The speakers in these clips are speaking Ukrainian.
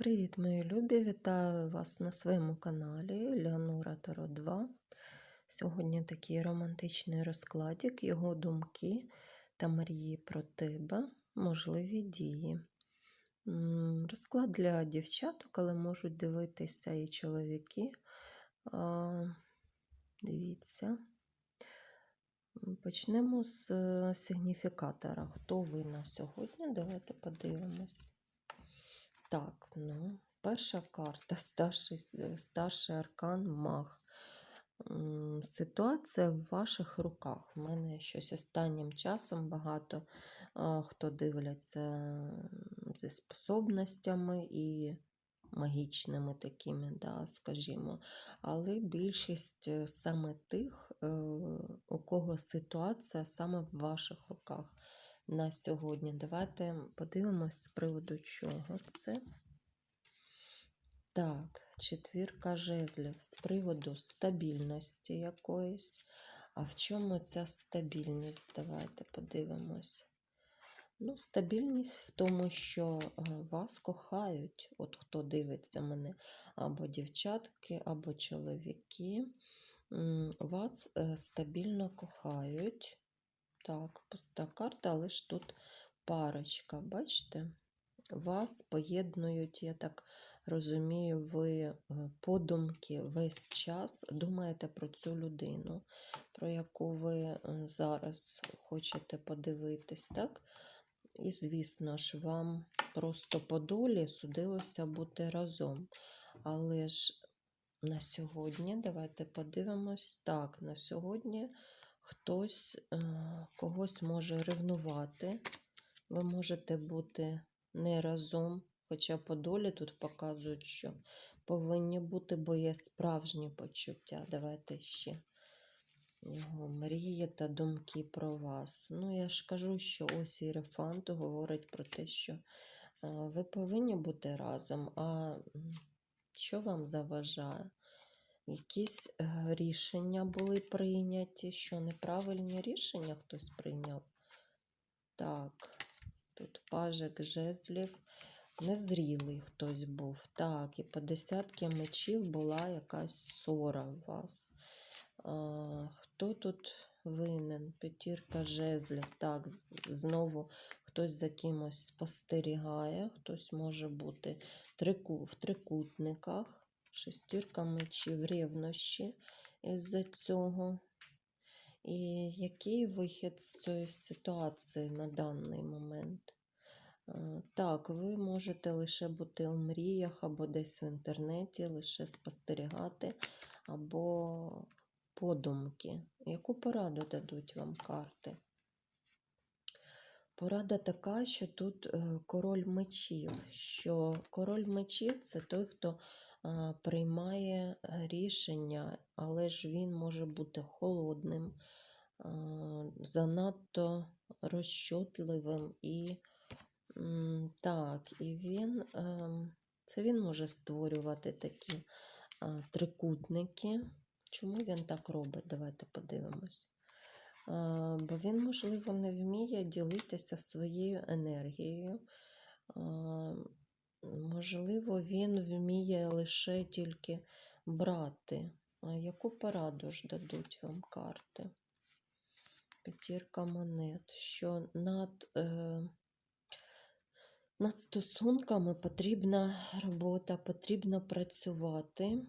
Привіт, мої любі! Вітаю вас на своєму каналі Леонора Таро 2. Сьогодні такий романтичний розкладик, його думки та мрії про тебе, можливі дії. Розклад для дівчаток, але можуть дивитися і чоловіки. Дивіться. Почнемо з е, сигніфікатора. Хто ви на сьогодні? Давайте подивимось. Так, ну, перша карта, старший, старший аркан маг. Ситуація в ваших руках. У мене щось останнім часом багато хто дивляться зі способностями і магічними такими, да, скажімо. Але більшість е, саме тих, е, у кого ситуація саме в ваших руках на сьогодні. Давайте подивимось з приводу чого це. Так, четвірка жезлів з приводу стабільності якоїсь. А в чому ця стабільність? Давайте подивимось. Ну, стабільність в тому, що е, вас кохають, от хто дивиться мене, або дівчатки, або чоловіки. Вас е, стабільно кохають. Так, пуста карта, але ж тут парочка, бачите? Вас поєднують, я так розумію, ви е, подумки весь час думаєте про цю людину, про яку ви е, зараз хочете подивитись, так? І, звісно ж, вам просто по долі судилося бути разом. Але ж на сьогодні, давайте подивимось. Так, на сьогодні хтось е, когось може ревнувати. Ви можете бути не разом, хоча по долі тут показують, що повинні бути, бо є справжні почуття. Давайте ще його мрії та думки про вас. Ну, я ж кажу, що ось Єрефант говорить про те, що е, ви повинні бути разом. А що вам заважає? Якісь е, рішення були прийняті, що неправильні рішення хтось прийняв. Так, тут пажик жезлів. Незрілий хтось був. Так, і по десятки мечів була якась ссора у вас. А, хто тут винен? П'ятірка жезлів. Так, знову хтось за кимось спостерігає, хтось може бути в трикутниках. Шестірка мечів ревнощі із-за цього. І який вихід з цієї ситуації на даний момент? Е, Так, ви можете лише бути у мріях або десь в інтернеті, лише спостерігати, або подумки. Яку пораду дадуть вам карти? Порада така, що тут е, король мечів. Що король мечів це той, хто е, приймає е, рішення, але ж він може бути холодним, занадто розчутливим і так, і він це він може створювати такі трикутники. Чому він так робить? Давайте подивимось. А, Бо він, можливо, не вміє ділитися своєю енергією. Можливо, він вміє лише тільки брати. Яку пораду ж дадуть вам карти? П'ятірка монет. Що над, е, над стосунками потрібна робота, потрібно працювати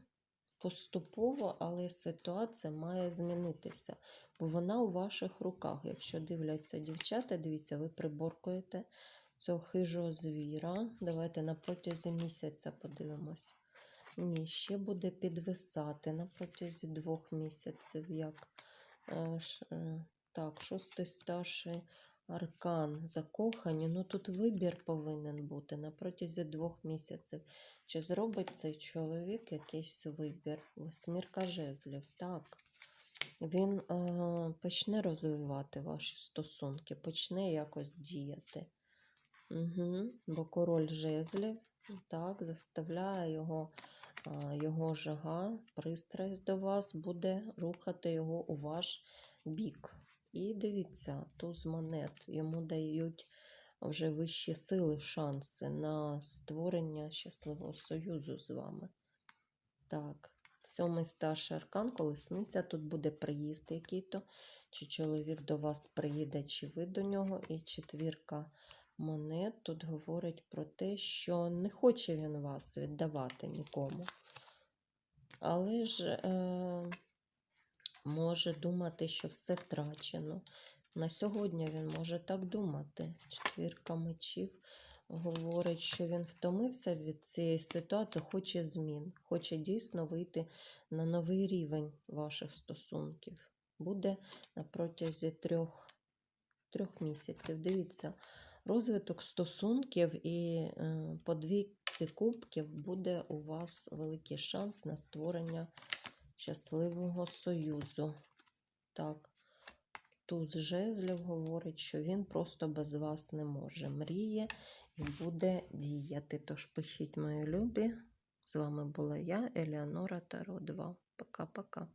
поступово, але ситуація має змінитися, бо вона у ваших руках. Якщо дивляться дівчата, дивіться, ви приборкуєте цього хижого звіра. Давайте на протязі місяця подивимось. Ні, ще буде підвисати на протязі двох місяців. Як е, е, так, шостий старший аркан закохані. Ну тут вибір повинен бути на протязі двох місяців. Чи зробить цей чоловік якийсь вибір? Восьмірка жезлів, так. Він е, почне розвивати ваші стосунки, почне якось діяти. Угу. Бо король жезлів так, заставляє його, е, його жага, пристрасть до вас буде рухати його у ваш бік. І дивіться, туз монет. Йому дають вже вищі сили, шанси на створення щасливого союзу з вами. Так, сьомий старший аркан, колесниця. Тут буде приїзд який-то, чи чоловік до вас приїде, чи ви до нього. І четвірка монет тут говорить про те, що не хоче він вас віддавати нікому. Але ж е, може думати, що все втрачено. На сьогодні він може так думати. Четвірка мечів говорить, що він втомився від цієї ситуації, хоче змін, хоче дійсно вийти на новий рівень ваших стосунків. Буде на протязі трьох, трьох місяців. Дивіться, розвиток стосунків і е, по двійці кубків буде у вас великий шанс на створення щасливого союзу. Так. Туз жезлів говорить, що він просто без вас не може. Мріє і буде діяти. Тож пишіть, мої любі. З вами була я, Еліанора Таро 2. Пока-пока.